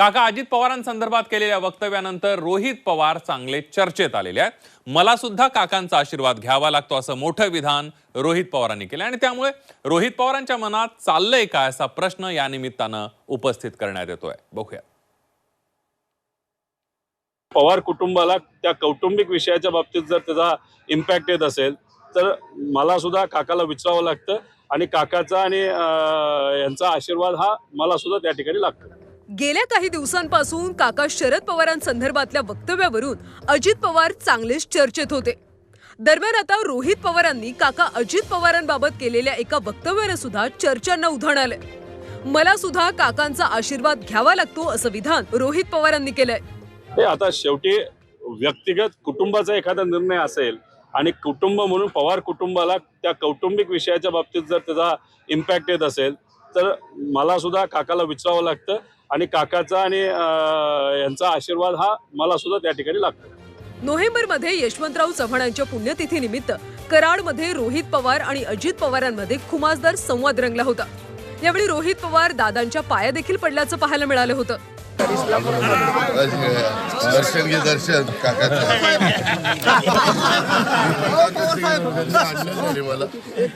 काका अजित पवारांसंदर्भात केलेल्या वक्तव्यानंतर रोहित पवार चांगले चर्चेत आलेले आहेत. मला सुद्धा काकांचा आशीर्वाद घ्यावा लागतो असं मोठं विधान रोहित पवारांनी केलं. आणि त्यामुळे रोहित पवारांच्या मनात चाललंय काय असा प्रश्न या निमित्तानं उपस्थित करण्यात येतोय. बघूया. पवार कुटुंबाला त्या कौटुंबिक विषयाच्या बाबतीत जर त्याचा इम्पॅक्ट येत असेल तर मला सुद्धा काकाला विचारावं लागतं आणि काकाचा आणि यांचा आशीर्वाद हा मला सुद्धा त्या ठिकाणी लागतो. गेल्या काही दिवसांपासून काका शरद पवारांसंदर्भातल्या वक्तव्यावरून अजित पवार चांगलेच चर्चेत होते. दरम्यान आता रोहित पवारांनी काका अजित पवारांबाबत केलेल्या एका वक्तव्याने सुद्धा चर्चांना उधाण आलंय. मला सुद्धा काकांचा आशीर्वाद घ्यावा लागतो असं विधान रोहित पवारांनी केलंय. हे आता शेवटी व्यक्तिगत कुटुंबाचा एखादा निर्णय असेल आणि कुटुंब म्हणून पवार कुटुंबाला त्या कौटुंबिक विषयाच्या बाबतीत जर त्याचा इम्पॅक्ट येत असेल तर मला सुद्धा काकाला विचारावं लागतं आणि काकाचा आणि अं, यांचा आशीर्वाद हा मला सुद्धा त्या ठिकाणी लागतो. नोव्हेंबरमध्ये यशवंतराव चव्हाण यांच्या पुण्यतिथीनिमित्त कराडमध्ये रोहित पवार आणि अजित पवारांमध्ये खुमासदार संवाद रंगला होता. यावेळी रोहित पवार दादांच्या पाया देखील पडल्याचं पाहायला मिळालं होतं. दर्शन घे दर्शन.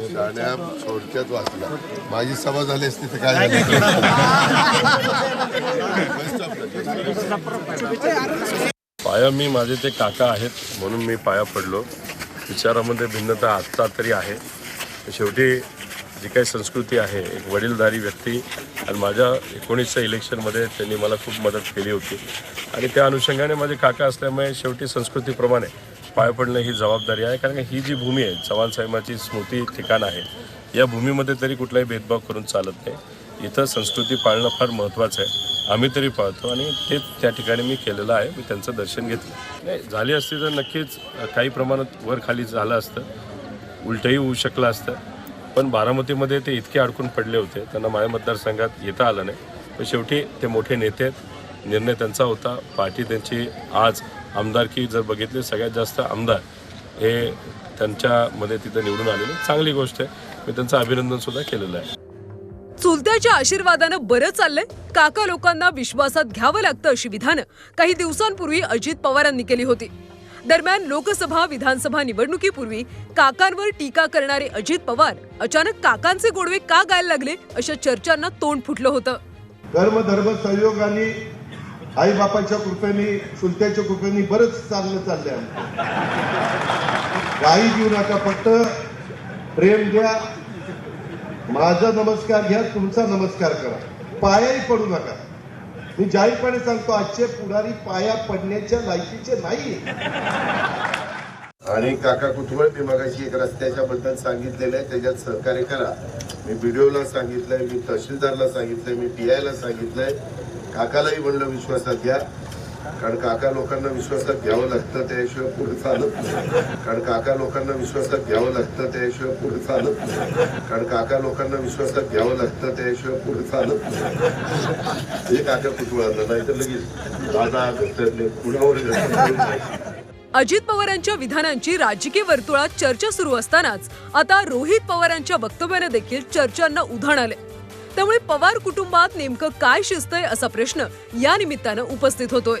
थोडक्यात वाचला माझी सभा झाली असती तर काय झालं? पाया मी माझे ते काका आहेत म्हणून मी पाया पडलो. विचारामध्ये भिन्नता आत्ता तरी आहे. शेवटी जी काही संस्कृती आहे एक वडीलधारी व्यक्ती आणि माझ्या एकोणीसच्या इलेक्शनमध्ये त्यांनी मला खूप मदत केली होती. आणि त्या अनुषंगाने माझे काका असल्यामुळे शेवटी संस्कृतीप्रमाणे पाय पडणं ही जबाबदारी आहे कारण ही जी भूमी आहे चव्हाण साहेबांची स्मृती ठिकाण आहे या भूमीमध्ये तरी कुठलाही भेदभाव करून चालत नाही. इथं संस्कृती पाळणं फार महत्त्वाचं आहे. आम्ही तरी पाळतो आणि ते त्या ठिकाणी मी केलेलं आहे मी त्यांचं दर्शन घेतलं. नाही झाली असती तर नक्कीच काही प्रमाणात वर खाली झालं असतं उलटही होऊ शकलं असतं. पण बारामतीमध्ये ते इतके अडकून पडले होते त्यांना माझ्या मतदारसंघात येता आलं नाही. पण शेवटी ते मोठे नेते आहेत. निर्णय त्यांचा होता. पार्टी त्यांची आज आमदारकी जर बघितली सगळ्यात जास्त आमदार हे त्यांच्यामध्ये तिथं निवडून आलेले चांगली गोष्ट आहे. मी त्यांचं अभिनंदन सुद्धा केलेलं आहे. चुलत्याच्या आशीर्वादानं बरं चाललंय. काका लोकांना विश्वासात घ्यावं लागतं अशी विधानं काही दिवसांपूर्वी अजित पवारांनी केली होती. दरम्यान लोकसभा विधानसभा निवडणुकीपूर्वी काकांवर टीका करणारे अजित पवार अचानक काकांचे गोडवे का गायला लागले अशा चर्चांना तोंड फुटलं होतं. कर्म धर्म संयोगाने आई बापाच्या कृपेने सुलत्याच्या कृपेने बरंच चाललं चाललंय काही देऊ नका फक्त प्रेम द्या. माझा नमस्कार घ्या तुमचा नमस्कार करा. पायाही पडू नका. मी जाहीरपणे सांगतो आजचे पुढारी पाया पडण्याच्या लायकीचे नाही आणि काका कुटुंब मी मगाशी एक रस्त्याच्या बद्दल सांगितलेलं आहे त्याच्यात सहकार्य करा. मी बीडीओला सांगितलंय मी तहसीलदारला सांगितलंय मी पी आयला सांगितलंय. काकालाही म्हणलं विश्वासात घ्या. कारण काका लोकांना विश्वासात घ्यावं लागतं त्याशिवाय पुढे चालत नाही. कारण काका लोकांना विश्वासात घ्यावं लागतं त्याशिवाय पुढे चालत नाही. कारण काका लोकांना विश्वासात घ्यावं लागतं त्याशिवाय पुढे चालत नाही. हे काका कुटुंबाला नाही तर लगेच दादा घसरले कुणावर घसरले. अजित पवारांच्या विधानांची राजकीय वर्तुळात चर्चा सुरू असतानाच आता रोहित पवारांच्या वक्तव्याने देखील चर्चांना उधाण आले. त्यामुळे पवार कुटुंबात नेमकं काय शिजतंय असा प्रश्न या निमित्तानं उपस्थित होतोय.